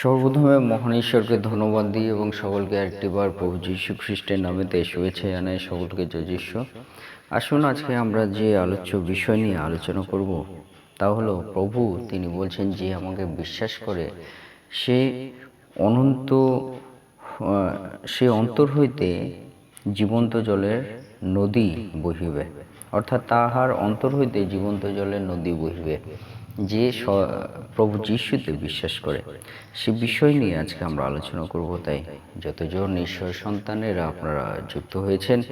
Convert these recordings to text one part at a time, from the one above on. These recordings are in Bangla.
সর্বপ্রথমে মহান ঈশ্বরকে ধন্যবাদ দিই এবং সকলকে একটিবার প্রভু যীশু খ্রিস্টের নামেতে শুভেচ্ছা জানাই সকলকে যজিষ্য আসুন আজকে আমরা যে আলোচ্য বিষয় নিয়ে আলোচনা করব, তা হলো প্রভু তিনি বলছেন যে আমাকে বিশ্বাস করে সে অনন্ত সে অন্তর হইতে জীবন্ত জলের নদী বহিবে, অর্থাৎ তাহার অন্তর হইতে জীবন্ত জলের নদী বহিবে। যে প্রভু যিশুতে বিশ্বাস করে, সে বিষয় নিয়ে আজকে আমরা আলোচনা করব। তাই যতজন ঈশ্বর সন্তানেরা আপনারা যুক্ত হয়েছেন,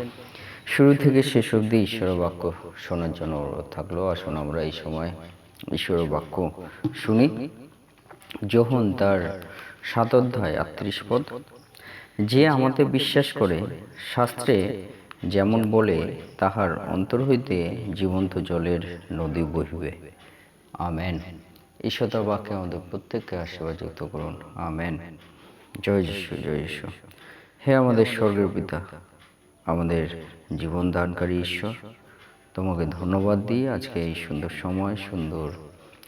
শুরু থেকে শেষ অবধি ঈশ্বর বাক্য শোনার জন্য অনুরোধ থাকল। আসুন আমরা এই সময় ঈশ্বর বাক্য শুনি। যখন তার সাত অধ্যায় আটত্রিশ পদ, যে আমাতে বিশ্বাস করে, শাস্ত্রে যেমন বলে, তাহার অন্তর হইতে জীবন্ত জলের নদী বহিবে। আমেন। ঈশ্বর বাক্যে আমাদের প্রত্যেককে আশীর্বাদ যুক্ত করুন। আমেন। জয় যিশু জয় যিশু। হে আমাদের স্বর্গের পিতা, আমাদের জীবন দানকারী ঈশ্বর, তোমাকে ধন্যবাদ দিই আজকে এই সুন্দর সময়, সুন্দর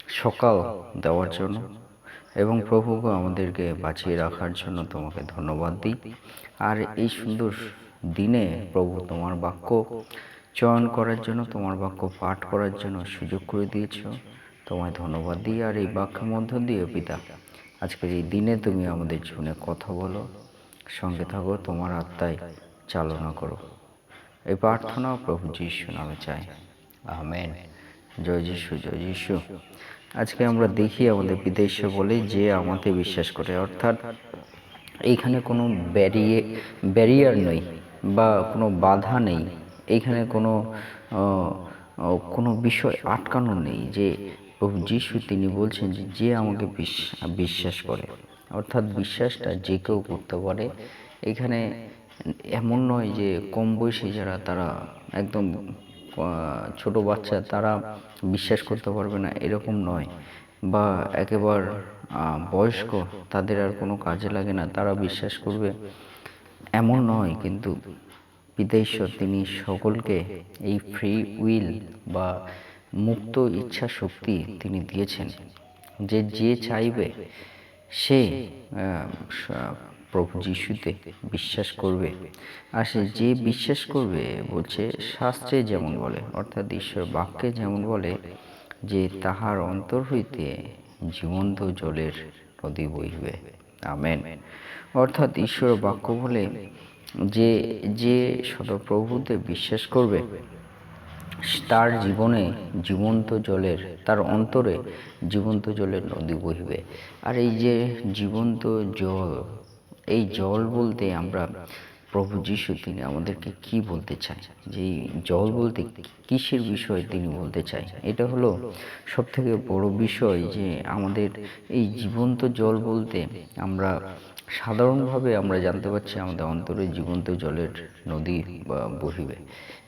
সকাল দেওয়ার জন্য এবং প্রভুকে আমাদেরকে বাঁচিয়ে রাখার জন্য তোমাকে ধন্যবাদ দিই। আর এই সুন্দর দিনে প্রভু তোমার বাক্য চয়ন করার জন্য, তোমার বাক্য পাঠ করার জন্য সুযোগ করে দিয়েছ। তোমায় ধন্যবাদ দিই আর এই বাক্যের মধ্য দিয়ে পিতা। আজকের এই দিনে তুমি আমাদের জীবনে কথা বলো, সঙ্গে থাকো, তোমার আত্মায় চালনা করো। এই প্রার্থনা প্রভু যিশু নামে চাই। আমেন। জয় যিশু জয় যিশু। আজকে আমরা দেখি আমাদের বিদেশে বলে যে আমাকে বিশ্বাস করে, অর্থাৎ এইখানে কোনো ব্যারিয়ে, ব্যারিয়ার নেই বা কোনো বাধা নেই। এইখানে কোনো কোনো বিষয় আটকানো নেই যে প্রভু যিশু তিনি বলছেন যে যে আমাকে বিশ- বিশ্বাস করে, অর্থাৎ বিশ্বাসটা যে কেউ করতে পারে, এখানে এমন নয় যে কম বয়সী যারা, তারা একদম ছোট বাচ্চা, তারা বিশ্বাস করতে পারবে না, এরকম নয়। বা একেবার বয়স্ক, তাদের আর কোনো কাজে লাগে না, তারা বিশ্বাস করবে, এমন নয়। কিন্তু পিতা ঈশ্বর, তিনি সকলকে এই ফ্রি উইল বা মুক্ত ইচ্ছা শক্তি তিনি দিয়েছেন। যে যে চাইবে সে প্রভু যিশুতে বিশ্বাস করবে। আর সে যে বিশ্বাস করবে বলছে শাস্ত্রে যেমন বলে অর্থাৎ ঈশ্বর বাক্যে যেমন বলে যে তাহার অন্তর হইতে জীবন্ত জলের নদী বইবে আমেন। অর্থাৎ ঈশ্বর বাক্য বলে যে যে সদপ্রভুতে বিশ্বাস করবে তার জীবনে জীবন্ত জলের, তার অন্তরে জীবন্ত জলের নদী বহিবে। আর এই যে জীবন্ত জল, এই জল বলতে আমরা প্রভু যিশু, তিনি আমাদেরকে কি বলতে চাই যে জল বলতে কিসের বিষয় তিনি বলতে চাই এটা হলো সব থেকে বড় বিষয় যে আমাদের এই জীবন্ত জল বলতে আমরা সাধারণভাবে আমরা জানতে পারছি আমাদের অন্তরে জীবন্ত জলের নদী বহিবে।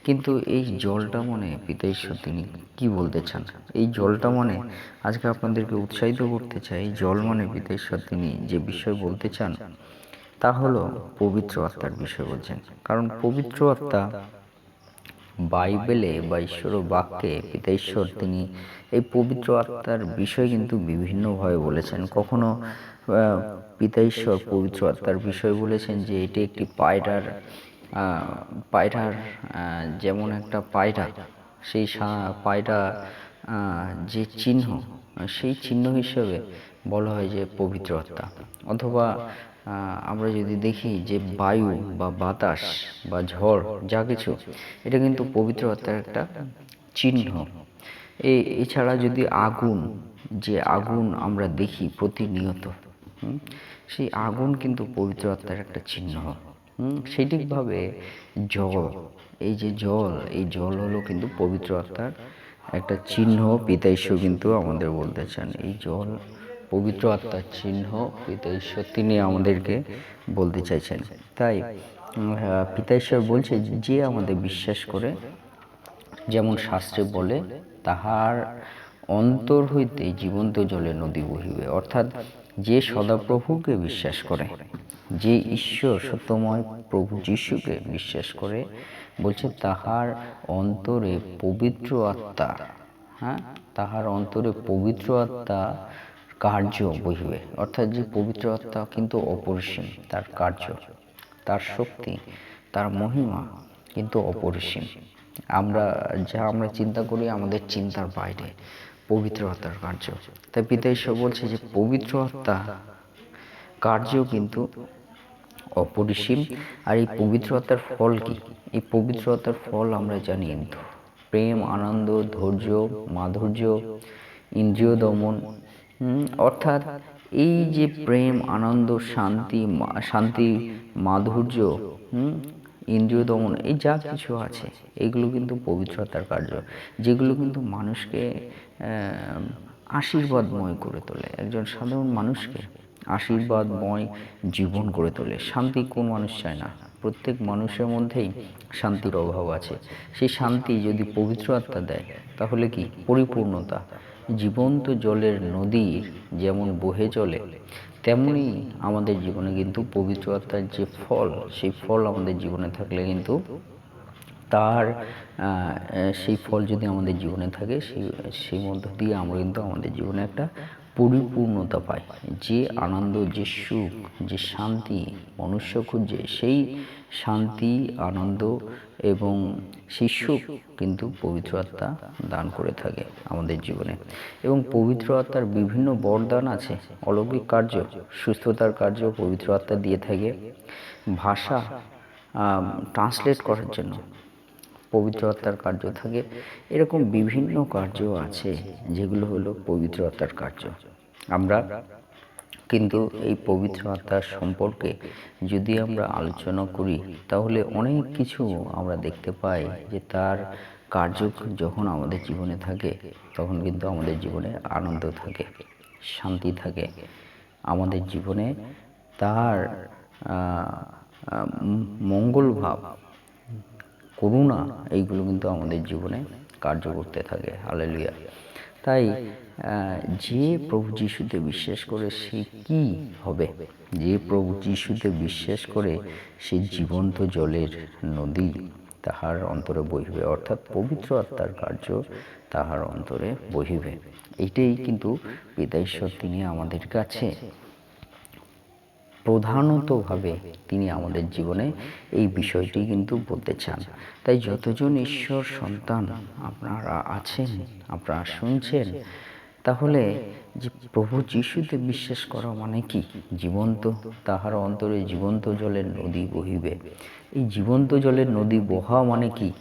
কিন্তু এই জলটা মনে পিতা ঈশ্বর তিনি কি বলতে চান? এই জলটা মনে আজকে আপনাদেরকে উৎসাহিত করতে চাই জল মানে পিতা ঈশ্বর তিনি যে বিষয় বলতে চান, তা হলো পবিত্র আত্মার বিষয় বলছেন। কারণ পবিত্র আত্মা বাইবেলে বা ঈশ্বর বাক্যে পিতা ঈশ্বর তিনি এই পবিত্র আত্মার বিষয় কিন্তু বিভিন্নভাবে বলেছেন। কখনো পিতা ঈশ্বর পবিত্র আত্মার বিষয় বলেছেন যে এটি একটি পায়রার পায়রার যেমন একটা পায়রা, সেই পায়রা যে চিহ্ন, সেই চিহ্ন হিসেবে বলা হয় যে পবিত্র আত্মা। অথবা আমরা যদি দেখি যে বায়ু বা বাতাস বা ঝড়, যা কিছু, এটা কিন্তু পবিত্র আত্মার একটা চিহ্ন। এই এছাড়া যদি আগুন, যে আগুন আমরা দেখি প্রতিনিয়ত সেই আগুন কিন্তু পবিত্র আত্মার একটা চিহ্ন। ঠিকভাবে জল এই যে জল এই জল হলো কিন্তু পবিত্র আত্মার একটা চিহ্ন পিতা ঈশ্বর কিন্তু আমাদের বলতে চান। এই জল পবিত্র আত্মার চিহ্ন পিতা ঈশ্বর তিনি আমাদেরকে বলতে চাইছেন। তাই পিতা ঈশ্বর বলছে যে, যে আমাদের বিশ্বাস করে যেমন শাস্ত্রে বলে তাহার অন্তর হইতে জীবন্ত জলে নদী বহিবে। অর্থাৎ যে সদাপ্রভুকে বিশ্বাস করে। যে ঈশ্বর সত্যময় প্রভু যিশুকে বিশ্বাস করে, বলছে, তাহার অন্তরে পবিত্র আত্মা। হ্যাঁ? তাহার অন্তরে পবিত্র আত্মা কার্য বহিবে। অর্থাৎ যে পবিত্র আত্মা কিন্তু অপরিসীম, তার কার্য, তার শক্তি, তার মহিমা কিন্তু অপরিসীম। আমরা, যা আমরা চিন্তা করি, আমাদের চিন্তার বাইরে, পবিত্র আত্মার কার্য। তাই পিতা ঈশ্বর বলছে যে, পবিত্র আত্মা কার্য কিন্তু অপরিসীম। আর এই পবিত্রতার ফল কি? এই পবিত্রতার ফল আমরা জানি কিন্তু প্রেম আনন্দ ধৈর্য মাধুর্য ইন্দ্রিয় দমন হুম, অর্থাৎ এই যে প্রেম আনন্দ শান্তি মা- শান্তি মাধুর্য ইন্দ্রিয় দমন এই যা কিছু আছে এগুলো কিন্তু পবিত্রতার কার্য যেগুলো কিন্তু মানুষকে আশীর্বাদময় করে তোলে। একজন সাধারণ মানুষকে আশীর্বাদময় জীবন করে তোলে। শান্তি কোন মানুষ চায় না। প্রত্যেক মানুষের মধ্যেই শান্তির অভাব আছে। সেই শান্তি যদি পবিত্র আত্মা দেয়, তাহলে কি পরিপূর্ণতা? জীবন্ত জলের নদীর যেমন বহে চলে, তেমনি আমাদের জীবনে কিন্তু পবিত্র আত্মার যে ফল, সেই ফল আমাদের জীবনে থাকলে কিন্তু তার সেই ফল যদি আমাদের জীবনে থাকে, সেই সেই মধ্য দিয়ে আমরা কিন্তু আমাদের জীবনে একটা পরিপূর্ণতা পায়। যে আনন্দ, যে সুখ, যে শান্তি মনুষ্য খুঁজছে সেই শান্তি, আনন্দ এবং সেই সুখ কিন্তু পবিত্র আত্মা দান করে থাকে আমাদের জীবনে। এবং পবিত্র আত্মার বিভিন্ন বরদান আছে। অলৌকিক কার্য, সুস্থতার কার্য পবিত্র আত্মা দিয়ে থাকে। ভাষা ট্রান্সলেট করার জন্য। পবিত্র কার্য থাকে। এরকম বিভিন্ন কার্য আছে, যেগুলো হলো পবিত্র কার্য। আমরা কিন্তু এই পবিত্র আত্মার সম্পর্কে যদি আমরা আলোচনা করি, তাহলে অনেক কিছু আমরা দেখতে পাই যে তার কার্য যখন আমাদের জীবনে থাকে, তখন কিন্তু আমাদের জীবনে আনন্দ থাকে, শান্তি থাকে। আমাদের জীবনে তার মঙ্গল ভাব করুণা, এইগুলো কিন্তু আমাদের জীবনে কার্য করতে থাকে। হালেলুয়া তাই যে প্রভু যিশুতে বিশ্বাস করে সে কি হবে? যে প্রভু যিশুতে বিশ্বাস করে সে জীবন্ত জলের নদী, তাহার অন্তরে বহিবে। অর্থাৎ পবিত্র আত্মার কার্য তাহার অন্তরে বহিবে। এইটাই কিন্তু পিতা ঈশ্বর তিনি আমাদের কাছে প্রধানতভাবে তিনি আমাদের জীবনে এই বিষয়টি কিন্তু বলতে চান। তাই যতজন ঈশ্বর সন্তান আপনারা আছেন, আপনারা শুনছেন, তাহলে যে প্রভু যিশুতে বিশ্বাস করা মানে কি? জীবন্ত, তাহার অন্তরে জীবন্ত জলের নদী বহিবে। এই জীবন্ত জলের নদী বহা মানে কি?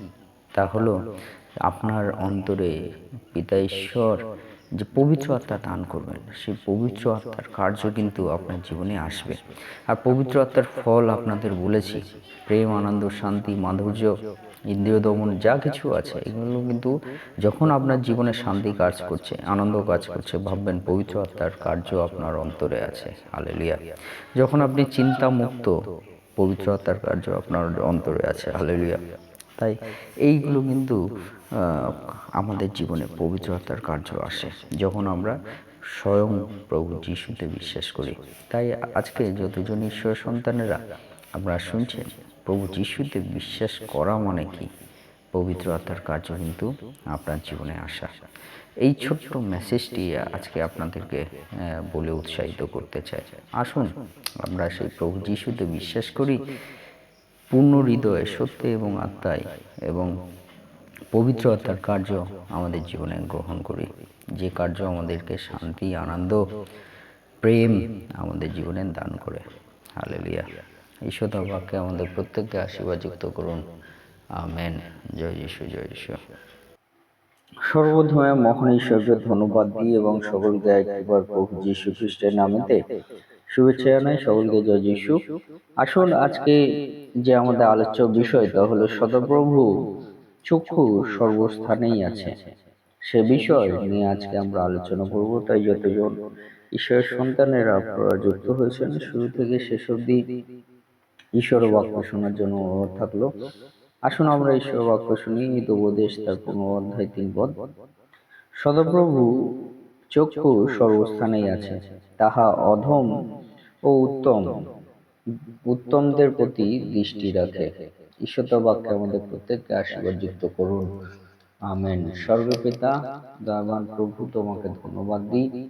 তা হলো, আপনার অন্তরে পিতা ঈশ্বর যে পবিত্র আত্মা দান করবেন, সেই পবিত্র আত্মার কার্য কিন্তু আপনার জীবনে আসবে। আর পবিত্র আত্মার ফল আপনাদের বলেছি, প্রেম, আনন্দ, শান্তি, মাধুর্য, ইন্দ্রিয় দমন, যা কিছু আছে, এগুলো কিন্তু যখন আপনার জীবনে শান্তি কাজ করছে, আনন্দ কাজ করছে, ভাববেন পবিত্র আত্মার কার্য আপনার অন্তরে আছে। হালেলিয়া যখন আপনি চিন্তা মুক্ত পবিত্র আত্মার কার্য আপনার অন্তরে আছে। হালেলিয়া তাই এইগুলো কিন্তু আমাদের জীবনে পবিত্র আত্মার কার্য আসে, যখন আমরা স্বয়ং প্রভু যিশুতে বিশ্বাস করি। তাই আজকে যতজন ঈশ্বর সন্তানেরা আপনারা শুনছেন প্রভু যিশুতে বিশ্বাস করা মানে কি? পবিত্র আত্মার কার্য কিন্তু আপনার জীবনে আসা। এই ছোট্ট মেসেজটি আজকে আপনাদেরকে বলে উৎসাহিত করতে চাই। আসুন, আমরা সেই প্রভু যিশুতে বিশ্বাস করি, পূর্ণ হৃদয়ে সত্য এবং আত্মায় এবং পবিত্র আত্মার কার্য আমাদের জীবনে গ্রহণ করি। যে কার্য আমাদেরকে শান্তি, আনন্দ, প্রেম আমাদের জীবনে দান করে। হালেলুয়া ঈশ্বর বাক্যে আমাদের প্রত্যেককে আশীর্বাদযুক্ত করুন। আমেন জয় যিশু জয় যিশু। সর্বধমে মহান ঈশ্বরকে ধন্যবাদ দিই এবং সকলকে একবার প্রভু যীশু খ্রিস্টের নামেতে শুভেচ্ছা জানাই সকলকে। জয় যিশু। আসুন আজকে যে আমাদের আলোচ্য বিষয় তা হলো সদপ্রভু চক্ষু সর্বস্থানেই আছে। সে বিষয় নিয়ে আজকে আমরা আলোচনা করব। তাই যতজন ঈশ্বরের সন্তানেরা আপনারা যুক্ত হয়েছেন শুরু থেকে শেষ অবধি ঈশ্বর বাক্য শোনার জন্য অনুরোধ থাকল। আসুন আমরা ঈশ্বর বাক্য শুনি উপদেশ তার পনেরো অধ্যায় তিন পদ। সদপ্রভু চক্ষু সর্বস্থানেই আছে। তাহা অধম ও উত্তম। উত্তমদের প্রতি দৃষ্টি রাখে। ঈশ্বর তার বাক্যে আমাদের প্রত্যেককে আশীর্বাদ যুক্ত করুন। আমেন। সর্বপিতা দয়াবান প্রভু তোমাকে ধন্যবাদ দিই।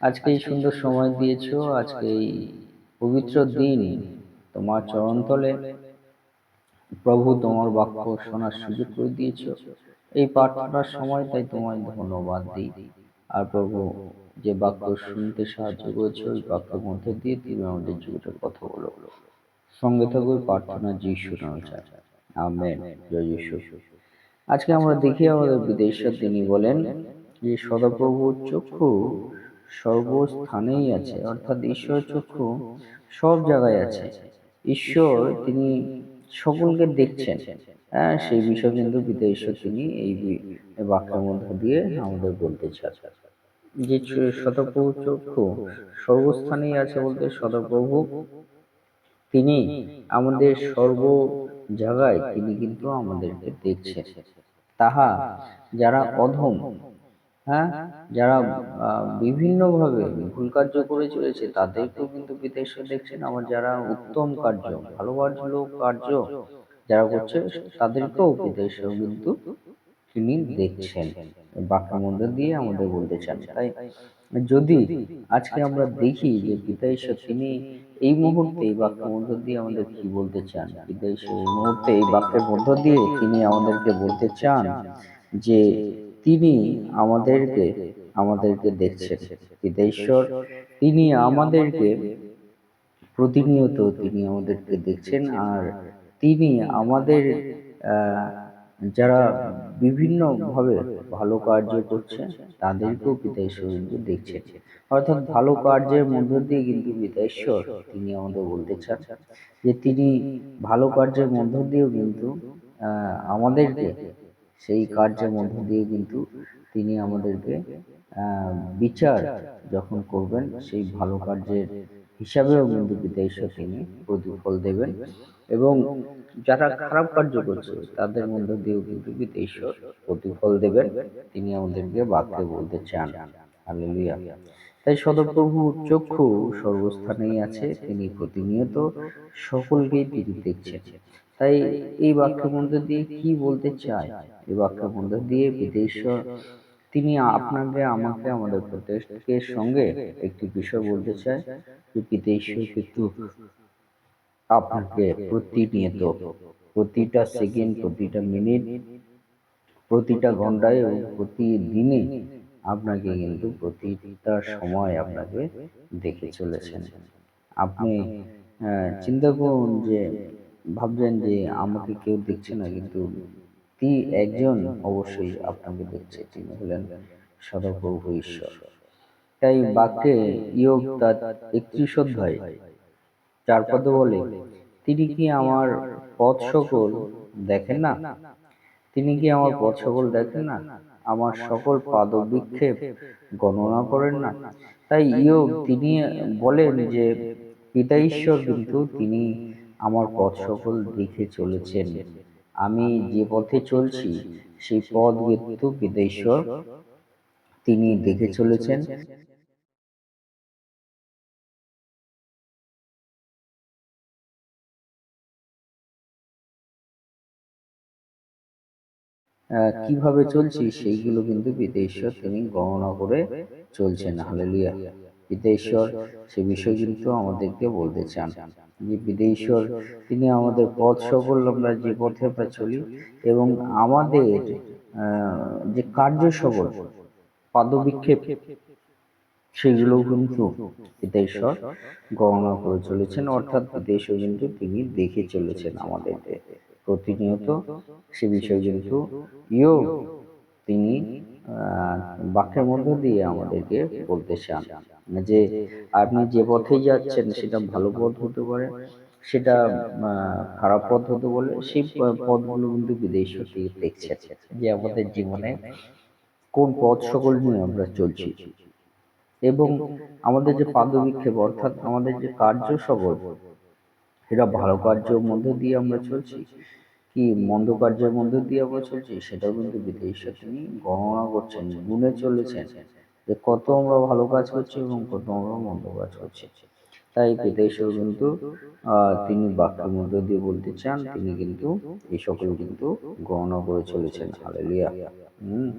আজকে এই সুন্দর সময় দিয়েছ। আজকে এই পবিত্র দিন তোমার চরণতলে প্রভু তোমার বাক্য শোনার সুযোগ করে দিয়েছ। এই প্রার্থনার সময় তাই তোমায় ধন্যবাদ দিই। আর প্রভু যে বাক্য শুনতে সাহায্য করেছে ওই বাক্যের মধ্যে দিয়ে তুমি আমাদের জীবনের কথা বলো। সঙ্গে থাকবে প্রার্থনা যিশু নামে আমেন। জয় যিশু আজকে আমরা দেখি আমাদের বিদেশ্বর তিনি বলেন যে সদাপ্রভুর চক্ষু সর্বস্থানেই আছে অর্থাৎ ঈশ্বর চক্ষু সব জায়গায় আছে। ঈশ্বর তিনি সকলকে দেখছেন। হ্যাঁ সেই বিষয় কিন্তু ঈশ্বর তিনি এই বাক্যের মধ্য দিয়ে আমাদের বলতে চান। যে শতপ্রভু চক্ষু সর্বস্থানেই আছে বলতে শতপ্রভু তিনি আমাদের সর্ব জায়গায় তিনি কিন্তু আমাদেরকে দেখছেন। তাহা যারা অধম হ্যাঁ যারা বিভিন্নভাবে ভুল কার্য করে চলেছে, তাদেরকেও কিন্তু বিদেশে দেখছেন। আবার যারা উত্তম কার্য ভালো কার্য যারা করছে, তাদেরকেও বিদেশেও কিন্তু তিনি দেখছেন। বাক্যের মধ্যে দিয়ে আমাদের বলতে চান, তাই যদি আজকে আমরা দেখি যে পিতা ঈশ্বর তিনি এই মুহূর্তে এই বাক্যের মধ্য দিয়ে আমাদের কি বলতে চান? পিতা ঈশ্বর এই মুহূর্তে এই বাক্যের মধ্য দিয়ে তিনি আমাদেরকে বলতে চান যে তিনি আমাদেরকে আমাদেরকে দেখছেন পিতা ঈশ্বর তিনি আমাদেরকে প্রতিনিয়ত তিনি আমাদেরকে দেখছেন আর তিনি আমাদের যারা বিভিন্নভাবে ভালো কার্য করছে, তাদেরকেও পিতা ঈশ্বর কিন্তু দেখছেন অর্থাৎ ভালো কার্যের মধ্য দিয়ে কিন্তু পিতা ঈশ্বর, তিনি আমাদের বলতে চান যে তিনি ভালো কার্যের মধ্য দিয়েও কিন্তু আমাদেরকে সেই কার্যের মধ্য দিয়ে কিন্তু তিনি আমাদেরকে বিচার যখন করবেন, সেই ভালো কার্যের হিসাবেও কিন্তু পিতা ঈশ্বর তিনি প্রতিফল দেবেন। এবং যারা খারাপ কার্য করছে, তাদের মধ্য দিয়েও কিন্তু ঈশ্বর প্রতিফল দেবেন। তিনি আমাদেরকে বাক্যে বলতে চান। হালেলুয়া। তাই সদপ্রভু চক্ষু সর্বস্থানেই আছে, তিনি প্রতিনিয়ত সকলকেই তিনি দেখছেন। তাই এই বাক্যের মধ্যে দিয়ে কি বলতে চায়? এই বাক্যের মধ্যে দিয়ে বিদেশ্বর তিনি আপনাকে, আমাকে, আমাদের প্রত্যেকের সঙ্গে একটি বিষয় বলতে চায়। যে পিতা ঈশ্বর কিন্তু আপনাকে প্রতিনিয়ত প্রতিটা সেকেন্ড, প্রতিটা মিনিট, প্রতিটা ঘন্টায় এবং প্রতিদিনে আপনাকে কিন্তু প্রতিটা সময় আপনাকে দেখে চলেছেন। আপনি চিন্তা করুন যে, ভাবছেন যে আমাকে কেউ দেখছে না, কিন্তু তিনি একজন অবশ্যই আপনাকে দেখছে। তিনি হলেন সদাপ্রভু ঈশ্বর। তাই বাক্যে ইয়োগ তার একত্রিশ অধ্যায় চার পদে বলে তিনি কি আমার পথ সকল দেখেন না? তিনি কি আমার পথ সকল দেখেন না? আমার সকল পাদ বিক্ষেপ গণনা করেন না। তাই ইয়োগ তিনি বলেন যে পিতা ঈশ্বর কিন্তু তিনি আমার পথ সকল দেখে চলেছেন। আমি যে পথে চলছি সেই পথ কিন্তু পিতা ঈশ্বর তিনি দেখে চলেছেন। কীভাবে চলছি সেইগুলো কিন্তু বিদেশ্বর তিনি গণনা করে চলছেন। হালেলুয়া। পিতেশ্বর সে বিষয় কিন্তু আমাদেরকে বলতে চান যে পিতেশ্বর তিনি আমাদের পথ সকল আমরা যে পথে আমরা চলি এবং আমাদের যে কার্য সকল পাদবিক্ষেপ সেগুলো কিন্তু পিতেশ্বর গণনা করে চলেছেন। অর্থাৎ পিতেশ্বর কিন্তু তিনি দেখে চলেছেন আমাদেরকে। প্রতিনিয়ত সে বিষয় কিন্তু ইও তিনি বাক্যের মধ্য দিয়ে আমাদেরকে বলতে চান। যে আপনি যে পথে যাচ্ছেন সেটা ভালো পথ হতে পারে সেটা খারাপ পথ হতে বলে সেই পথগুলো কিন্তু বিদেশ থেকে দেখছে যে আমাদের জীবনে কোন পথ সকল নিয়ে আমরা চলছি। এবং আমাদের যে পাদবিক্ষেপ অর্থাৎ আমাদের যে কার্য সকল সেটা ভালো কার্যের মধ্যে দিয়ে আমরা চলছি। কি মন্দ কার্যের মধ্যে দিয়ে আমরা চলছি? সেটাও কিন্তু বিদেশে তিনি গণনা করছেন, গুনে চলেছেন যে কত আমরা ভালো কাজ করছি এবং কত আমরা মন্দ কাজ করছি। তাই বিদেশেও কিন্তু তিনি বাক্যের মধ্যে দিয়ে বলতে চান, তিনি কিন্তু এই সকল কিন্তু গণনা করে চলেছেন। হালেলিয়া। হম।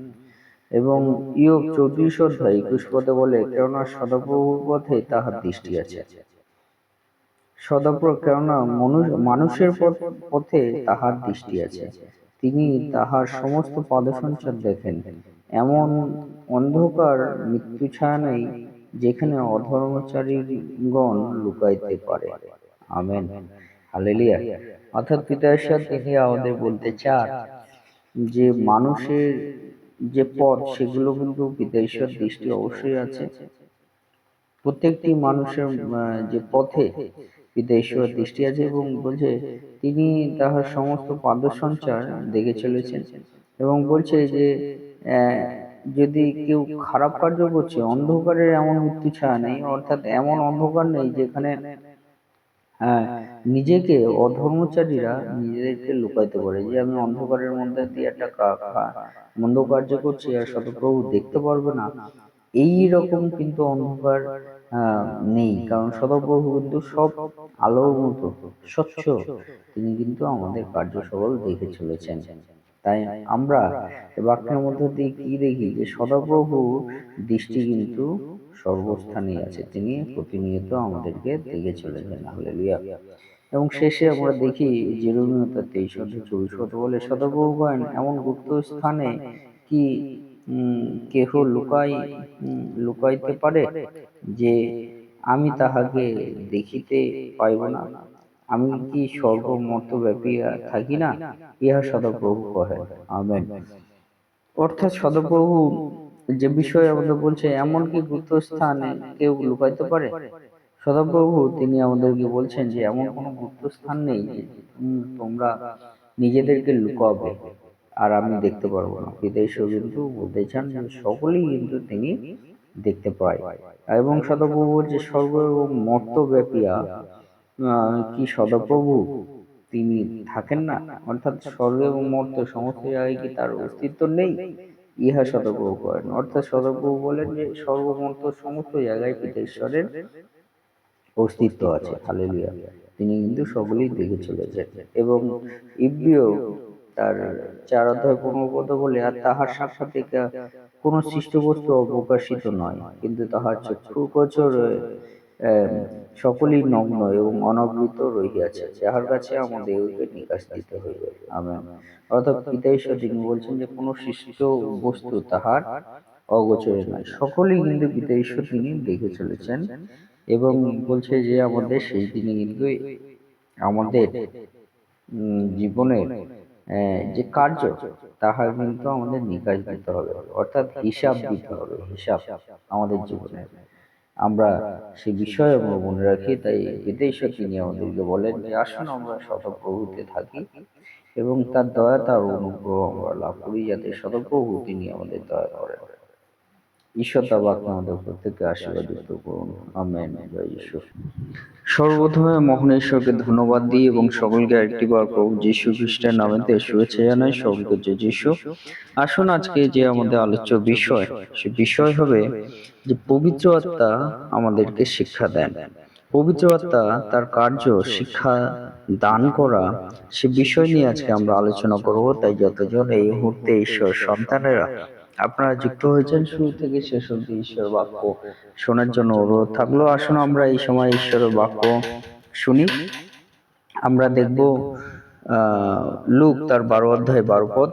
এবং ইয়োগ চৌত্রিশ অধ্যায় একুশ পদে বলে, কেননা সদাপ্রভুর পথে তাহার দৃষ্টি আছে। সদাপ্র কেননা মনু- মানুষের পথ- তাহার দৃষ্টি আছে। তিনি তাহার সমস্ত পদসঞ্চার দেখেন। এমন অন্ধকার মৃত্যু ছায়া নেই যেখানে অধর্মচারীগণ লুকাইতে পারে। আমেন। হালেলিয়া। অর্থাৎ পিতা ঈশ্বর তিনি আমাদের বলতে চান যে, মানুষের যে পথ, সেগুলো কিন্তু পিতা ঈশ্বর দৃষ্টি অবশ্যই আছে। প্রত্যেকটি মানুষের যে পথে পিতা ঈশ্বরের দৃষ্টি আছে এবং বলছে তিনি তাহার সমস্ত পাদসঞ্চার দেখে চলেছেন এবং বলছে যে যদি কেউ খারাপ কার্য করছে অন্ধকারের এমন মৃত্যু ছায়া নেই অর্থাৎ এমন অন্ধকার নেই যেখানে হ্যাঁ নিজেকে অধর্মচারীরা নিজেদেরকে লুকাইতে পারে যে আমি অন্ধকারের মধ্যে দিয়ে একটা মন্দ কার্য করছি আর শতপ্রভু দেখতে পারবে না। এই রকম কিন্তু অন্ধকার নেই। কারণ শতপ্রভু কিন্তু সব আলোর মতো, স্বচ্ছ। তিনি কিন্তু আমাদের কার্য সকল দেখে চলেছেন। তাই আমরা বাক্যের মধ্যে দিয়ে কি দেখি যে সদাপ্রভু দৃষ্টি কিন্তু সর্বস্থানে আছে। তিনি প্রতিনিয়ত আমাদেরকে দেখে চলেছেন। হালেলুয়া। এবং শেষে আমরা দেখি জেরুমিও তার তেইশ অধ্যায় চব্বিশ কথা বলে সদাপ্রভু এমন গুপ্ত স্থানে কি কেহ লুকাই লুকাইতে পারে যে আমি তাহাকে দেখিতে পাইব না। আমি কি সর্বমর্ত ব্যাপিয়া থাকি না? ইহা সদাপ্রভু কহে। আমেন। অর্থাৎ সদাপ্রভু যে বিষয়ে আমাদের বলছে এমনকি গুপ্ত স্থানে কেউ লুকাইতে পারে? সদাপ্রভু তিনি আমাদেরকে বলছেন যে এমন কোনো গুপ্ত স্থান নেই যে তোমরা নিজেদেরকে লুকাবে। আর আমি দেখতে পারব না। বিদেশও কিন্তু বলতে চান সকলেই কিন্তু তিনি দেখতে পায়। এবং সদাপ্রভু যে স্বর্গ এবং মর্ত ব্যাপিয়া আহ, কি সদাপ্রভু তিনি থাকেন না? অর্থাৎ স্বর্গ এবং মর্ত সমস্ত জায়গায় কি তার অস্তিত্ব নেই? ইহা সদাপ্রভু করেন। অর্থাৎ সদাপ্রভু বলেন যে সর্বমর্ত সমস্ত জায়গায় পিতা ঈশ্বরের অস্তিত্ব আছে। হালেলুয়া। তিনি কিন্তু সকলেই দেখে চলেছেন। এবং ইব্রিয় তার চার অধ্যায় পনেরো পদ বলে আর তাহার সাক্ষাতে কা- কোন সৃষ্ট বস্তু অপ্রকাশিত নয়। কিন্তু তাহার চক্ষু গোচর সকলেই নগ্ন এবং অনাবৃত রহিয়াছে, যাহার কাছে আমাদেরকে নিকাশ দিতে হইবে। আমেন। অর্থাৎ পিতা ঈশ্বর বলছেন যে, কোনো সৃষ্ট বস্তু তাহার অগোচরে নয়। সকলেই কিন্তু পিতা ঈশ্বর তিনি দেখে চলেছেন এবং বলছে যে, আমাদের সেই দিনে কিন্তু আমাদের জীবনের যে কার্য তাহার কিন্তু আমাদের নিকাশ দিতে হবে। অর্থাৎ হিসাব দিতে হবে, হিসাব আমাদের জীবনে। আমরা সে বিষয়ে আমরা মনে রাখি, তাই বিদেশে তিনি আমাদেরকে বলেন যে, আসুন আমরা শতপ্রভুতে থাকি এবং তার দয়া, তার অনুগ্রহ আমরা লাভ করি, যাতে শতপ্রভু তিনি আমাদের দয়া করেন। ঈশ্বর তা বাক্য আমাদের প্রত্যেককে আশীর্বাদিত করুন। আমেন জয় ঈশ্বর। সর্বপ্রথমে মহান ঈশ্বরকে ধন্যবাদ দিই এবং সকলকে একটিবার প্রভু যীশু খ্রিস্টের নামেতে শুভেচ্ছা জানাই। সকলকে যে যীশু। আসুন আজকে যে আমাদের আলোচ্য বিষয় সে বিষয় হবে যে পবিত্র আত্মা আমাদেরকে শিক্ষা দেন। পবিত্র আত্মা তার কার্য শিক্ষা দান করা সে বিষয় নিয়ে আজকে আমরা আলোচনা করব। তাই যতজন এই মুহূর্তে ঈশ্বর সন্তানেরা আপনারা যুক্ত হয়েছেন শুরু থেকে শেষ অব্দি ঈশ্বর বাক্য শোনার জন্য অনুরোধ থাকল। আসুন আমরা এই সময় ঈশ্বরের বাক্য শুনি। আমরা দেখব লুক তার বারো অধ্যায় বারো পদ।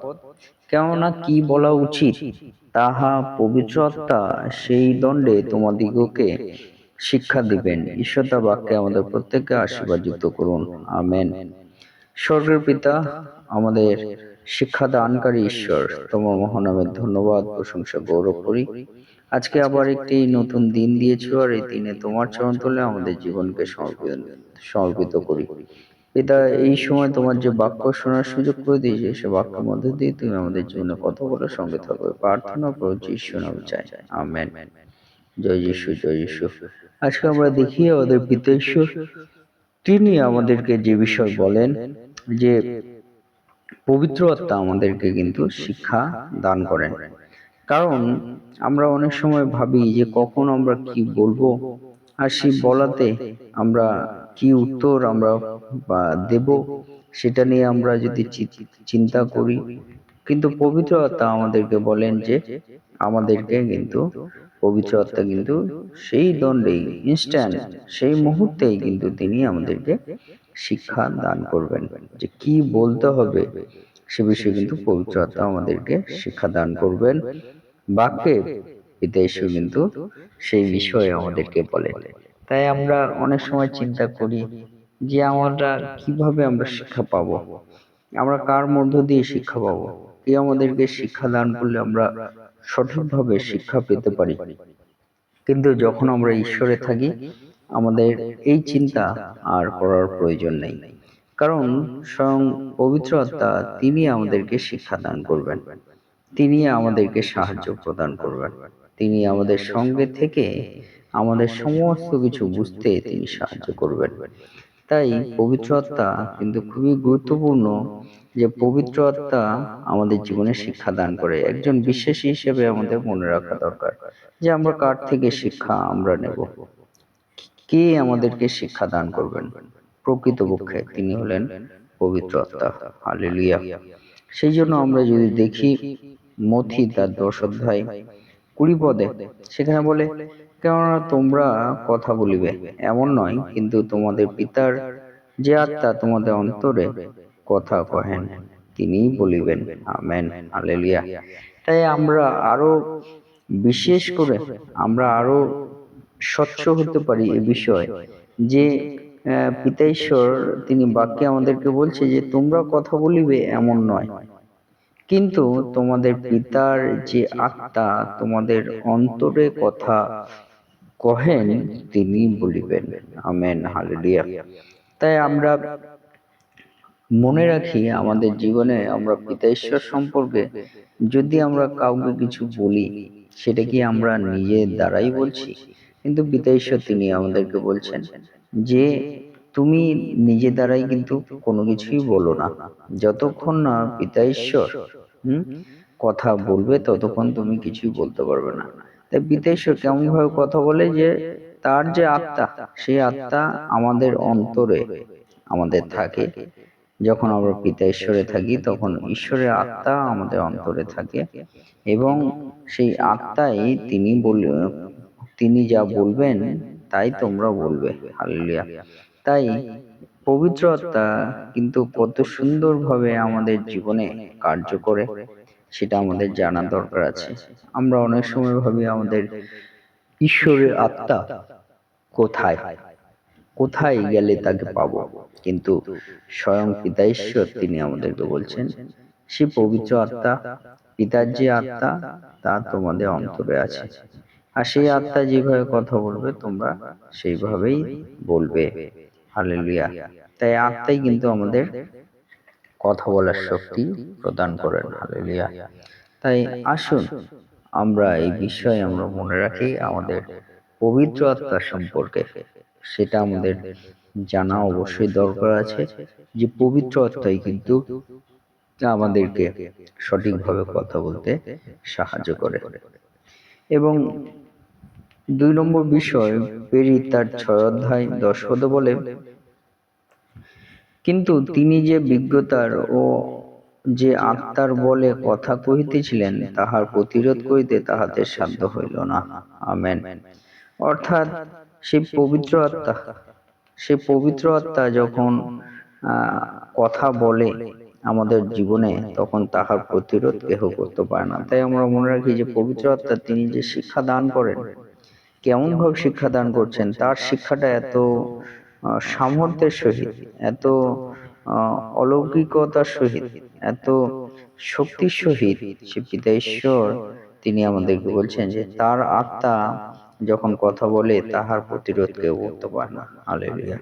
কেননা কি বলা উচিত তাহা পবিত্র আত্মা সেই দণ্ডে তোমাদিগকে শিক্ষা দিবেন। ঈশ্বর তার বাক্যে আমাদের প্রত্যেককে আশীর্বাদযুক্ত করুন। আমেন। স্বর্গের পিতা আমাদের শিক্ষা দানকারী ঈশ্বর তোমার মহানামের ধন্যবাদ প্রশংসা গৌরব করি। আজকে আবার একটি নতুন দিন দিয়েছ আর এই দিনে তোমার চরণ তলে আমাদের জীবনকে সমর্পিত সমর্পিত করি। পিতা এই সময় তোমার যে বাক্য শোনার সুযোগ করে দিয়েছে সে বাক্যের মধ্যে দিয়ে তুমি আমাদের জীবনে কথা বলার সঙ্গে থাকবে প্রার্থনা প্রভু যিশু নামে চাই। আমেন। জয় যিশু জয় যিশু। আজকে আমরা দেখি আমাদের পিতা ঈশ্বর তিনি আমাদেরকে যে বিষয় বলেন যে পবিত্র আত্মা আমাদেরকে কিন্তু শিক্ষা দান করেন। কারণ আমরা অনেক সময় ভাবি যে কখন আমরা কি বলব, আর সেই বলাতে আমরা কি উত্তর আমরা বা দেব সেটা নিয়ে আমরা যদি চিন্তা করি, কিন্তু পবিত্র আত্মা আমাদেরকে বলেন যে আমাদেরকে কিন্তু পবিত্র আত্মা কিন্তু সেই দণ্ডেই ইনস্ট্যান্ট সেই মুহূর্তেই কিন্তু তিনি আমাদেরকে শিক্ষা দান করবেন যে কি বলতে হবে সে বিষয়ে কিন্তু পবিত্র আত্মা আমাদেরকে শিক্ষা দান করবেন। বাক্যে পিতা ঈশ্বর কিন্তু সেই বিষয়ে আমাদেরকে বলে। তাই আমরা অনেক সময় চিন্তা করি যে আমরা কীভাবে আমরা শিক্ষা পাবো? আমরা কার মধ্য দিয়ে শিক্ষা পাবো? কে আমাদেরকে শিক্ষা দান করলে আমরা সঠিকভাবে শিক্ষা পেতে পারি। কিন্তু যখন আমরা ঈশ্বরে থাকি আমাদের এই চিন্তা আর করার প্রয়োজন নেই। কারণ স্বয়ং পবিত্র আত্মা তিনি আমাদেরকে শিক্ষা দান করবেন। তিনি আমাদেরকে সাহায্য প্রদান করবেন। তিনি আমাদের সঙ্গে থেকে আমাদের সমস্ত কিছু বুঝতে তিনি সাহায্য করবেন। তাই পবিত্র আত্মা কিন্তু খুবই গুরুত্বপূর্ণ যে পবিত্র আত্মা আমাদের জীবনে শিক্ষা দান করে একজন বিশ্বাসী হিসেবে আমাদের মনে রাখা দরকার যে আমরা কার থেকে শিক্ষা আমরা নেব? কে আমাদেরকে শিক্ষা দান করবেন? প্রকৃতপক্ষে তিনি হলেন পবিত্র আত্মা হালেলুয়া। সেই জন্য আমরা যদি দেখি মথি তার দশ অধ্যায় কুড়ি পদে সেখানে বলে কেননা তোমরা কথা বলিবে এমন নয় কিন্তু তোমাদের পিতার যে আত্মা তোমাদের অন্তরে কথা কহেন তিনি বলিবেন আমেন হালেলুয়া। তাই আমরা আরও বিশেষ করে আমরা আরও স্বচ্ছ হতে পারি এ বিষয়ে যে আহ, পিতা ঈশ্বর তিনি বাক্যে আমাদেরকে বলছে যে তোমরা কথা বলিবে এমন নয়। কিন্তু তোমাদের পিতার যে আত্মা তোমাদের অন্তরে কথা কহেন তিনি বলিবেন আমেন হালেলুয়া। তাই আমরা মনে রাখি আমাদের জীবনে আমরা পিতা ঈশ্বর সম্পর্কে যদি আমরা কাউকে কিছু বলি, সেটা কি আমরা নিজের দ্বারাই বলছি? কিন্তু পিতা ঈশ্বর তিনি আমাদেরকে বলছেন যে, তুমি নিজে দ্বারাই কিন্তু কোনো কিছুই বলো না। যতক্ষণ না পিতা ঈশ্বর হুম, কথা বলবে, ততক্ষণ তুমি কিছুই বলতে পারবে না। তাই পিতা ঈশ্বর কেমন ভাবে কথা বলে যে, তার যে আত্মা, সেই আত্মা আমাদের অন্তরে আমাদের থাকে। যখন আমরা পিতা ঈশ্বরে থাকি, তখন ঈশ্বরের আত্মা আমাদের অন্তরে থাকে এবং সেই আত্মাই তিনি বল, তিনি যা বলবেন, তাই তোমরা বলবে। হালেলুয়া। তাই পবিত্র আত্মা কিন্তু কত সুন্দরভাবে আমাদের জীবনে কার্য করে, সেটা আমাদের জানা দরকার আছে। আমরা অনেক সময় ভাবি আমাদের ঈশ্বরের আত্মা কোথায়? কোথায় গেলে তাকে পাব? কিন্তু স্বয়ং পিতা ঈশ্বর তিনি আমাদেরকে বলছেন সে পবিত্র আত্মা পিতার যে আত্মা তা তোমাদের অন্তরে আছে। আর সেই আত্মা যেভাবে কথা বলবে তোমরা সেইভাবেই বলবে। হালেলুয়া। তাই আত্মাই কিন্তু আমাদের কথা বলার শক্তি প্রদান করেন হালেলুয়া। তাই আসুন আমরা এই বিষয়ে আমরা মনে রাখি আমাদের পবিত্র আত্মা সম্পর্কে। সেটা আমাদের জানা অবশ্যই দরকার আছে যে পবিত্র আত্মাই কিন্তু আমাদেরকে সঠিকভাবে কথা বলতে সাহায্য করে। এবং দুই নম্বর বিষয় পেরি তার ছয় অধ্যায় দশ পদে বলে কিন্তু তিনি যে বিজ্ঞতার ও যে আত্মার বলে কথা কহিতেছিলেন তাহার প্রতিরোধ করিতে তাহাদের সাধ্য হইল না। আমেন। অর্থাৎ সেই পবিত্র আত্মা সে পবিত্র আত্মা যখন কথা বলে আমাদের জীবনে তখন তাহার প্রতিরোধ কেহ করতে পারে না। তাই আমরা মনে রাখি যে পবিত্র আত্মা তিনি যে শিক্ষা দান করেন কেমন ভাবে শিক্ষা দান করছেন তার শিক্ষাটা এত সামর্থ্যের সহিত এত অলৌকিকতার সহিত এত শক্তির সহিত সে পিতা ঈশ্বর তিনি আমাদেরকে বলছেন যে তার আত্মা যখন কথা বলে তাহার প্রতিরোধ কেউ করতে পারে না। হালেলুয়া।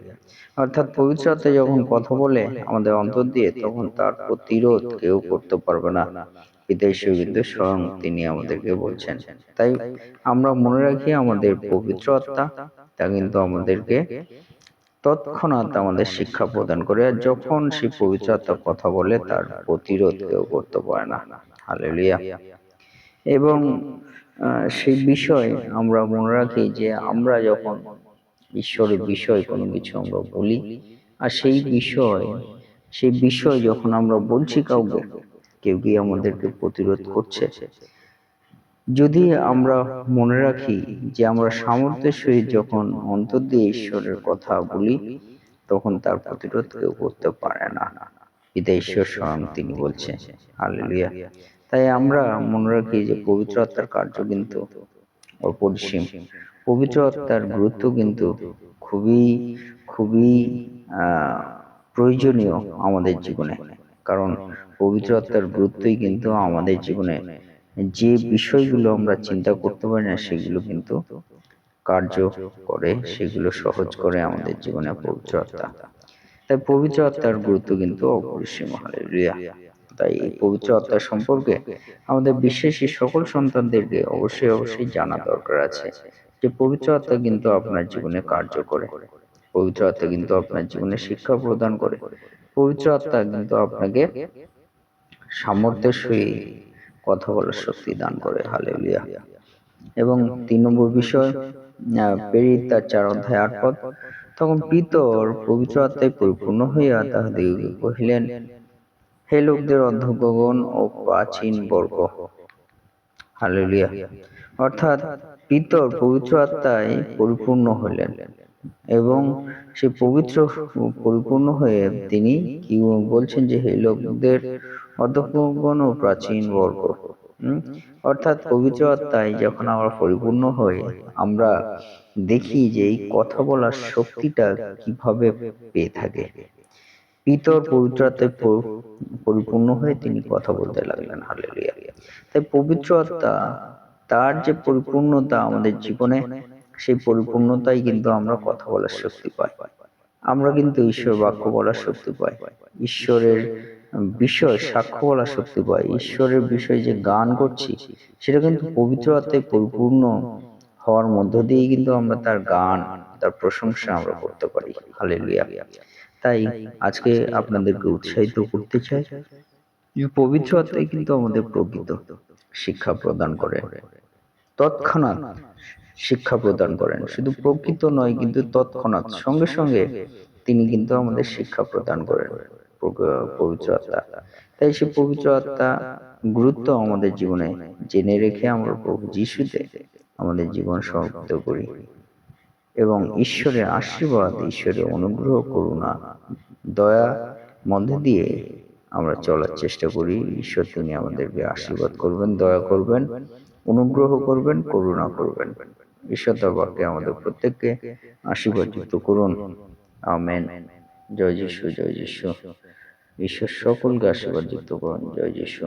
অর্থাৎ পবিত্র আত্মা যখন কথা বলে আমাদের অন্তর দিয়ে তখন তার প্রতিরোধ কেউ করতে পারবে না। কিন্তু স্বয়ং তিনি আমাদেরকে বলছেন। তাই আমরা মনে রাখি আমাদের পবিত্র আত্মা তা কিন্তু আমাদেরকে তৎক্ষণাৎ আমাদের শিক্ষা প্রদান করে আর যখন সেই পবিত্র আত্মা কথা বলে তার প্রতিরোধ কেউ করতে পারে না। হালেলুয়া। এবং সেই বিষয় আমরা মনে রাখি যে আমরা যখন ঈশ্বরের বিষয় কোনো কিছু আমরা বলি, আর সেই বিষয় সেই বিষয় যখন আমরা বলছি কাউকে, কেউ কি আমাদেরকে প্রতিরোধ করছে? যদি আমরা মনে রাখি যে আমরা সামর্থ্যের সহিত যখন অন্তর দিয়ে ঈশ্বরের কথা বলি, তখন তার প্রতিরোধ কেউ করতে পারে না। পিতা ঈশ্বর স্বয়ং তিনি বলছেন, হালেলুয়া। তাই আমরা মনে রাখি যে পবিত্র আত্মার কার্য কিন্তু অপরিসীম। পবিত্র আত্মার গুরুত্ব কিন্তু খুবই খুবই প্রয়োজনীয় আমাদের জীবনে। কারণ পবিত্র আত্মার গুরুত্বই কিন্তু আমাদের জীবনে। যে বিষয়গুলো আমরা চিন্তা করতে পারি না সেগুলো কিন্তু কার্য করে সেগুলো সহজ করে আমাদের জীবনে পবিত্র আত্মা। তাই পবিত্র আত্মার গুরুত্ব কিন্তু অপরিসীম। হালেলুয়া। তাই এই পবিত্র আত্মা সম্পর্কে আমাদের বিশ্বাসী সকল সন্তানদেরকে অবশ্যই অবশ্যই জানা দরকার আছে যে পবিত্র আত্মা কিন্তু আপনার জীবনে কার্য করে। পবিত্র আত্মা কিন্তু আপনার জীবনে শিক্ষা প্রদান করে। পবিত্র আত্মা কিন্তু আপনাকে সামর্থ্যের সহিত কথা বলার শক্তি দান করে। হালেলুয়া। এবং তিন নম্বর বিষয় পেরিত তার চার অধ্যায় আট পদ। তখন পিতর পবিত্র আত্মায় পরিপূর্ণ হইয়া তাহাদিগকে কহিলেন হে লোকদের অধ্যক্ষগণ ও প্রাচীন বর্গ। হালেলুয়া। অর্থাৎ পিতর পবিত্র আত্মায় পরিপূর্ণ হলেন এবং সে পবিত্র পরিপূর্ণ হয়ে তিনি কি বলছেন যে হে লোকদের অধ্যক্ষগণ ও প্রাচীন বর্গ? অর্থাৎ পবিত্র আত্মায় যখন আমরা পরিপূর্ণ হই আমরা দেখি যে এই কথা বলার শক্তিটা কীভাবে পেয়ে থাকে। পিতর পবিত্র আত্মায় পরিপূর্ণ হয়ে তিনি কথা বলতে লাগলেন। হালেলুয়া তাই পবিত্র আত্মা তার যে পরিপূর্ণতা আমাদের জীবনে সেই পরিপূর্ণতাই কিন্তু আমরা কথা বলার শক্তি পাই। আমরা কিন্তু ঈশ্বর বাক্য বলার শক্তি পাই। ঈশ্বরের বিষয় সাক্ষ্য বলার শক্তি পাই। ঈশ্বরের বিষয়ে যে গান করছি সেটা কিন্তু পবিত্র আত্মায় পরিপূর্ণ হওয়ার মধ্য দিয়েই কিন্তু আমরা তার গান তার প্রশংসা আমরা করতে পারি। হালেলুয়া তাই আজকে আপনাদেরকে উৎসাহিত করতে চাই। পবিত্র আত্মাই কিন্তু আমাদের প্রকৃত শিক্ষা প্রদান করে। তৎক্ষণাৎ শিক্ষা প্রদান করেন। শুধু প্রকৃত নয়, কিন্তু তৎক্ষণাৎ সঙ্গে সঙ্গে তিনি কিন্তু আমাদের শিক্ষা প্রদান করেন পবিত্র আত্মা। তাই সে পবিত্র আত্মা গুরুত্ব আমাদের জীবনে জেনে রেখে আমরা প্রভু যিশুতে আমাদের জীবন সমাপ্ত করি। এবং ঈশ্বরের আশীর্বাদ ঈশ্বরের অনুগ্রহ করুণা দয়া মধ্যে দিয়ে আমরা চলার চেষ্টা করি। ঈশ্বর তিনি আমাদেরকে আশীর্বাদ করবেন দয়া করবেন অনুগ্রহ করবেন করুণা করবেন। ঈশ্বর বাক্যে আমাদের প্রত্যেককে আশীর্বাদ যুক্ত করুন। আমেন। জয় যিশু জয় যিশু। ঈশ্বর সকলকে আশীর্বাদ যুক্ত করুন। জয় যিশু।